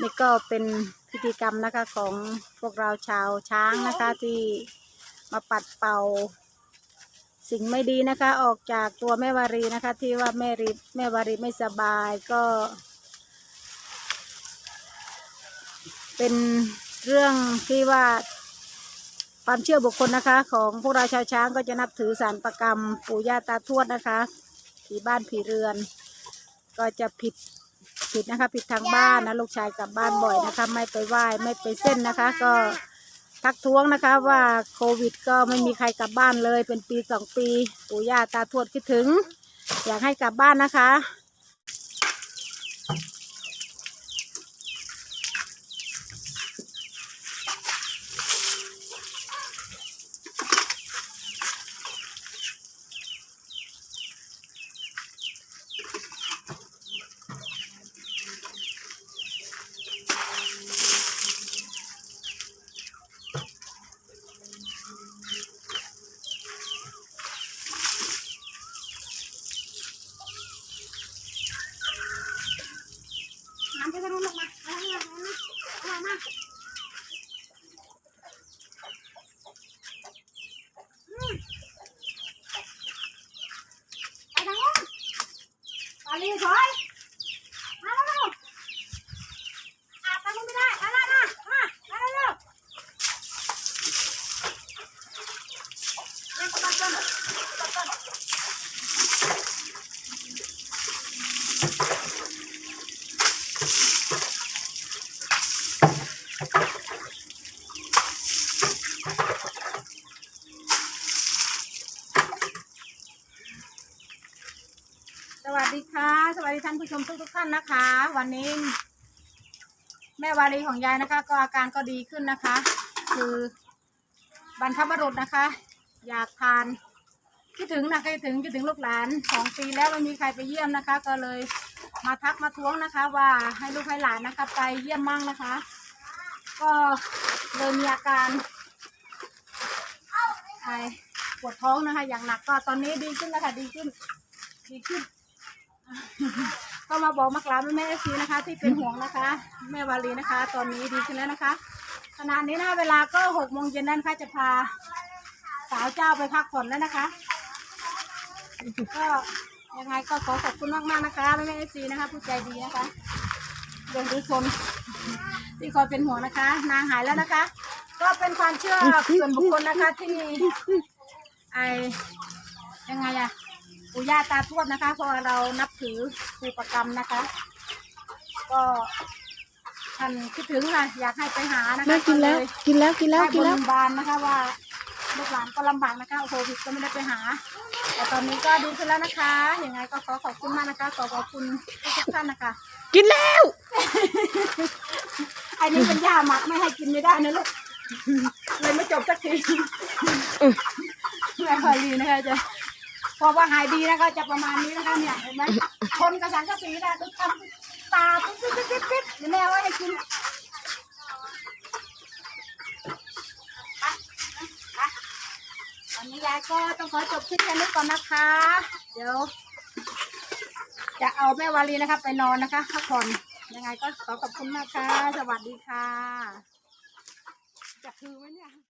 นี่ก็เป็นพิธีกรรมนะคะของพวกเราชาวช้างนะคะที่มาปัดเป่า สิ่งไม่ดีนะคะ ออกจากตัวแม่วารีนะคะ ที่ว่าแม่ริแม่วารีไม่สบายก็ เป็นเรื่องที่ว่าความเชื่อบุคคลนะคะ ของพวกเราชาวช้างก็จะนับถือสารประกรรม ปู่ย่าตาทวดนะคะผีบ้านผีเรือน ก็จะผิดผิดนะคะ ผิดทางบ้านนะลูกชายกลับบ้านบ่อยนะคะ ไม่ไปไหว้ไม่ไปเส้นนะคะ ก็ ทักท้วงนะคะว่าโควิดก็ไม่มีใครกลับบ้านเลยเป็นปีสองปี ปู่ย่าตาทวดคิดถึง อยากให้กลับบ้านนะคะ น้ำไปทางนู้นลงมามาทางนู้นมามาไปทางนู้นปาลีถอยมาแล้วเร็วอาบทางนู้นไม่ได้มาละมามามาเร็วเร็วเล่นกับมันก่อนกับมันก่อน สวัสดีค่ะ สวัสดีท่านผู้ชมทุกทุกท่านนะคะ วันนี้ แม่วารีของยายนะคะ ก็อาการก็ดีขึ้นนะคะ คือบรรพบุรุษนะคะ อยากทานคิดถึงนะคิดถึงคิดถึงลูกหลานสองปีแล้วไม่มีใครไปเยี่ยมนะคะ ก็เลย มาทักมาท้วงนะคะ ว่าให้ลูกให้หลานนะคะ ไปเยี่ยมมั่งนะคะ ก็เลยมีอาการไอปวดท้องนะคะ อย่างหนักก็ตอนนี้ดีขึ้นแล้วค่ะดีขึ้น ดีขึ้น ก็มาบอกมากราบแม่เอซีนะคะ ที่เป็นห่วงนะคะ แม่วาลีนะคะ ตอนนี้ดีขึ้นแล้วนะคะขณะนี้นะคะเวลาก็หกโมงเย็นนั้นค่ะจะพาสาวเจ้าไปพักผ่อนแล้วนะคะ ก็ ยังไงก็ขอขอบคุณมากมากๆนะคะแม่เอฟซีนะคะ ผู้ใจดีนะคะเดินดูชนที่คอยเป็นห่วงนะคะ นางหายแล้วนะคะ ก็เป็นความเชื่อส่วนบุคคลนะคะที่ไอยังไงอะปู่ย่าตาทวดนะคะ เพราะว่าเรานับถือปู่ประกรรมนะคะ ก็ท่านคิดถึงค่ะอยากให้ไปหานะคะแม่กินแล้วเยกินแล้วกินแล้วกินแล้วให้บนบานนะคะว่า ลูกหลานก็ลำบากนะคะโควิดก็ไม่ได้ไปหา แต่ตอนนี้ก็ดีขึ้นแล้วนะคะ ยังไงก็ขอขอบคุณมากนะคะ ขอขอบคุณทุกท่านนะคะ กินแล้วไอ้นี่เป็นยาหมักไม่ให้กินไม่ได้นะลูก เลยไม่จบสักทีแม่พอลีนะคะจะพอว่าหายดีนะคะจะประมาณนี้นะคะเนี่ยเห็นไหมชนกระสังกระสีนะทุกทำตาปิ๊บปิ๊บปิ๊บปิ๊บปิ๊บเดี๋ยวแม่ว่าให้กินวัน นี้ยายก็ต้องขอจบคลิปแค่นี้ก่อนนะคะ เดี๋ยว จะเอาแม่วารีนะคะ ไปนอนนะคะพักผ่อนยังไงก็ขอขอบคุณมากค่ะ สวัสดีค่ะ จะคือไหมเนี่ย